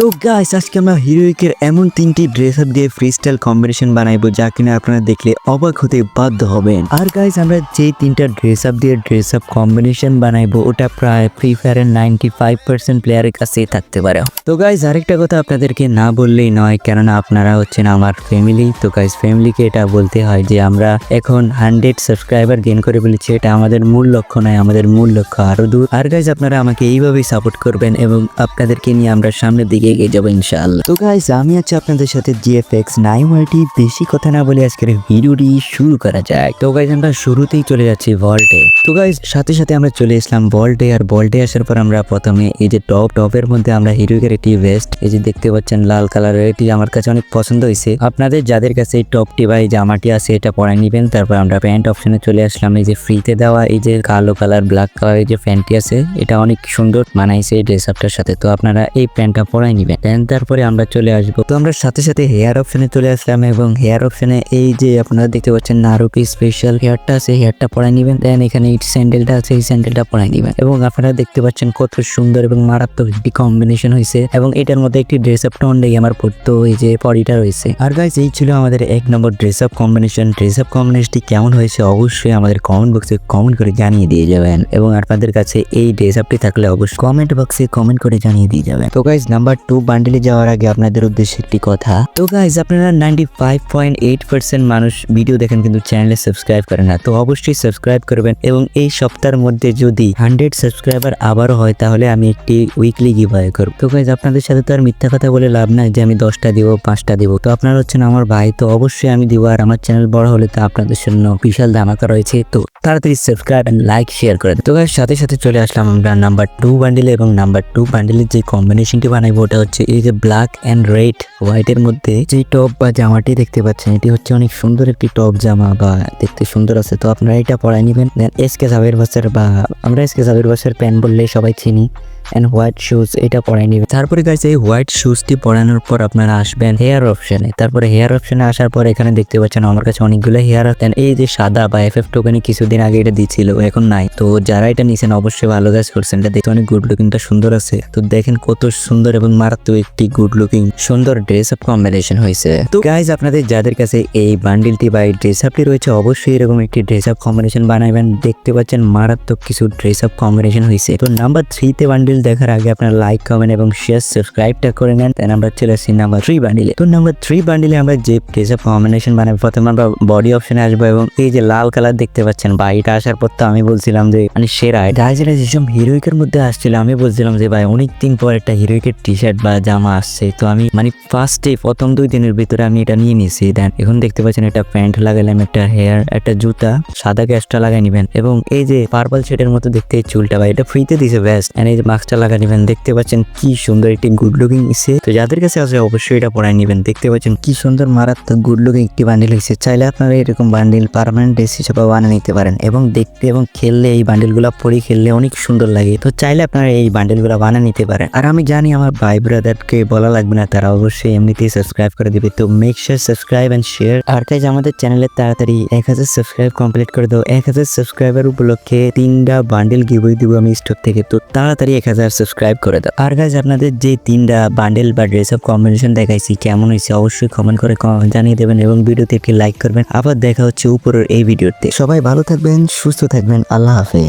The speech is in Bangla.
তো গাইস আজকে আমরা হিরোইকের এমন তিনটি ড্রেস আপ দিয়ে ফ্রি স্টাইল কম্বিনেশন বানাইবো যা কিনা আপনারা দেখলে অবাক হতে বাধ্য হবেন। আর গাইস আমরা যে তিনটা ড্রেস আপ দিয়ে ড্রেস আপ কম্বিনেশন বানাইবো, ওটা প্রায় ফ্রি ফায়ারের নাইনটি ফাইভ পার্সেন্ট প্লেয়ারের কাছেই থাকতে পারে। তো গাইস আরেকটা কথা আপনাদেরকে না বললেই নয়, কেননা আপনারা হচ্ছেন আমার ফ্যামিলি তো গাইস ফ্যামিলিকে এটা বলতে হয় যে আমরা এখন হান্ড্রেড সাবস্ক্রাইবার গেন করে বলেছি এটা আমাদের মূল লক্ষ্য নয়, আমাদের মূল লক্ষ্য আরও দূর। আর গাইস আপনারা আমাকে এইভাবেই সাপোর্ট করবেন এবং আপনাদেরকে নিয়ে আমরা সামনের দিকে এগিয়ে যাব ইনশাআল্লাহ। তো গাইজ আমি আছি আপনাদের সাথে জিএফএক্স নাইন ওয়াইটি বেশি কথা না বলে আজকের ভিডিওটি শুরু করা যায় তো গাইজ আমরা শুরুতেই চলে যাচ্ছি ভল্টে তো গাইজ সাথে সাথে আমরা চলে এসলাম বল্টে আর বল্টে আসার পর আমরা প্রথমে এই যে টপ টপের মধ্যে আমরা হিরোইকের একটি ভেস্ট এই যে দেখতে পাচ্ছেন লাল কালারের এটি আমার কাছে অনেক পছন্দ হয়েছে। আপনাদের যাদের কাছে এই টপটি বা এই জামাটি আছে, এটা পরে নিবেন। তারপর আমরা প্যান্ট অপশনে চলে আসলাম, এই যে ফ্রিতে দেওয়া এই যে কালো কালার ব্ল্যাক কালার এই যে প্যান্টটি আছে, এটা অনেক সুন্দর মানাইছে এই ড্রেস আপটার সাথে। তো আপনারা এই প্যান্টটা পরাই নিবেন দেন তারপরে আমরা চলে আসব। তো আমরা সাথে সাথে হেয়ার অপশনে চলে আসলাম এবং হেয়ার অপশনে এই যে আপনারা দেখতে পাচ্ছেন নারুকি স্পেশাল হেয়ারটা আছে হেয়ারটা পরাই নিবেন। দেন এখানে এই স্যান্ডেলটা আছে, এই স্যান্ডেলটা পরাই নিবেন। এবং আপনারা দেখতে পাচ্ছেন কত সুন্দর এবং মারাত্মক একটি কম্বিনেশন হয়েছে। এবং এটার মধ্যে একটি ড্রেস আপ টন্ডেই আমার পড়তো এই যে পরিটা রয়েছে। আর গাইজ এই ছিল আমাদের এক নম্বর dress up combination dress up কম্বিনেশনটি কেমন হয়েছে অবশ্যই আমাদের কমেন্ট বক্সে কমেন্ট করে জানিয়ে দিয়ে যাবেন। এবং আপনাদের কাছে এই ড্রেস আপটি থাকলে অবশ্যই কমেন্ট বক্সে কমেন্ট করে জানিয়ে দিয়ে যাবেন। তো গাইজ নাম্বার টু বান্ডেলে যাওয়ার আগে আপনাদের উদ্দেশ্যে একটি কথা। তো গাইজ আপনারা ninety five point eight percent মানুষ ভিডিও দেখেন কিন্তু চ্যানেলে সাবস্ক্রাইব করেন না। তো অবশ্যই সাবস্ক্রাইব করবেন এবং এই সপ্তাহের মধ্যে যদি হান্ড্রেড সাবস্ক্রাইবার আবারও হয়, তাহলে আমি একটি উইকলি গিভ আয় করব। তো গাইজ আপনাদের সাথে তো আর মিথ্যা কথা বলে লাভ নাই যে আমি দশটা দিব, পাঁচটা দিব। তো আপনারা হচ্ছেন আমার ভাই, তো অবশ্যই আমি দিব। আর আমার চ্যানেল বড় হলে তো আপনাদের জন্য বিশাল ধামাকা রয়েছে। তো তাড়াতাড়ি সাবস্ক্রাইব এন্ড লাইক শেয়ার করে তো গাইজ সাথে সাথে চলে আসলাম আমরা নাম্বার টু বান্ডিলে এবং নাম্বার টু বান্ডিলের যে কম্বিনেশনটি বানাইবো ওটা হচ্ছে এই যে ব্ল্যাক অ্যান্ড রেড হোয়াইট এর মধ্যে যে টপ বা জামাটি দেখতে পাচ্ছেন, এটি হচ্ছে অনেক সুন্দর একটি টপ জামা বা দেখতে সুন্দর আছে। তো আপনারা এটা পরাই নেবেন। দেন এস কে সাবের বাসের বা আমরা এস কে সাবের বাসের প্যান্ট বললে সবাই চিনি। অ্যান্ড হোয়াইট শুজ এটা পরাই নেবেন। তারপরে গাইছে এই হোয়াইট শুজটি পরানোর পর আপনারা আসবেন হেয়ার অপশনে তারপরে হেয়ার অপশনে আসার পর এখানে দেখতে পাচ্ছেন আমার কাছে অনেকগুলো হেয়ার দেন এই যে সাদা বা এফ এফ টোকেনে কিছুদিন আগে এটা দিচ্ছিল এখন নাই। তো যারা এটা নিছেন, অবশ্যই ভালো কাজ করছেন। এটা দেখতে অনেক গুড লুকিংটা সুন্দর আছে। তো দেখেন কত সুন্দর এবং মারাত্মক একটি গুড লুকিং সুন্দর ড্রেস আপ কম্বিনেশন হয়েছে। তো গাইজ আপনাদের যাদের কাছে এই বান্ডিলটি বা এই ড্রেস আপটি রয়েছে, অবশ্যই এরকম একটি ড্রেস আপ কম্বিনেশন বানাবেন দেখতে পাচ্ছেন মারাত্মক কিছু ড্রেস আপ কম্বিনেশন হয়েছে। তো নাম্বার থ্রিতে বান্ডিল দেখার আগে আপনারা লাইক কমেন্ট এবং শেয়ার সাবস্ক্রাইবটা করে নেন। দেন আমরা চলে আসছি নাম্বার থ্রি বান্ডিলে তো নাম্বার থ্রি বান্ডিলে আমরা যে আপ কম্বিনেশন বানাবো, প্রথমে আমরা বডি অপশনে আসব এবং এই যে লাল কালার দেখতে পাচ্ছেন, বা এটা আসার পর তো আমি বলছিলাম যে মানে সেরা। গাইজেরা যেসব হিরোইকের মধ্যে আসছিল, আমি বলছিলাম যে, ভাই অনেক দিন পর একটা হিরোইকের টি শার্ট বা জামা আসছে। তো আমি মানে ফার্স্টে প্রথম দুই দিনের ভিতরে আমি এটা নিয়ে নিয়েছি দেন এখন দেখতে পাচ্ছেন একটা প্যান্ট লাগালাম, একটা হেয়ার একটা জুতা, সাদা গ্যাসটা লাগাই নিবেন। এবং এই যে পার্পল শেডের মতো দেখতে চুলটা, ভাই, এটা ফ্রিতে দিছে ব্যাস এই যে মাস্কটা লাগাই নিবেন। দেখতে পাচ্ছেন কি সুন্দর একটি গুড লুকিং ইসে তো যাদের কাছে আছে অবশ্যই এটা পরাই নিবেন। দেখতে পাচ্ছেন কি সুন্দর মারাত্মক গুড লুকিং একটি বান্ডিল হয়েছে। চাইলে আপনারা এরকম বান্ডিল পার্মানেন্ট ড্রেস হিসেবে বানিয়ে নিতে পারেন এবং দেখতে এবং খেললে এই বান্ডিলগুলো পরে খেললে অনেক সুন্দর লাগে। তো চাইলে আপনারা এই বান্ডিলগুলো বানিয়ে নিতে পারেন। আর আমি জানি আমার ভাই ব্রাদারকে বলা লাগবে না, তারা অবশ্যই এমনিতেই সাবস্ক্রাইব করে দিবে। তো make sure subscribe and share R guys আমাদের চ্যানেলে তাড়াতাড়ি এক হাজার সাবস্ক্রাইব কমপ্লিট করে দাও। এক হাজার সাবস্ক্রাইবার উপলক্ষে তিনটা বান্ডিল গিবই দিব আমি স্টোর থেকে। তো তাড়াতাড়ি এক হাজার সাবস্ক্রাইব করে দাও। আর গাছ আপনাদের যে তিনটা বান্ডেল বা ড্রেস অফ কম্বিনেশন দেখাইছি, কেমন হয়েছে অবশ্যই কমেন্ট করে জানিয়ে দেবেন এবং ভিডিওতে একটি লাইক করবেন। আবার দেখা হচ্ছে উপরের এই ভিডিওতে সবাই ভালো থাকবেন, সুস্থ থাকবেন, আল্লাহ হাফেজ।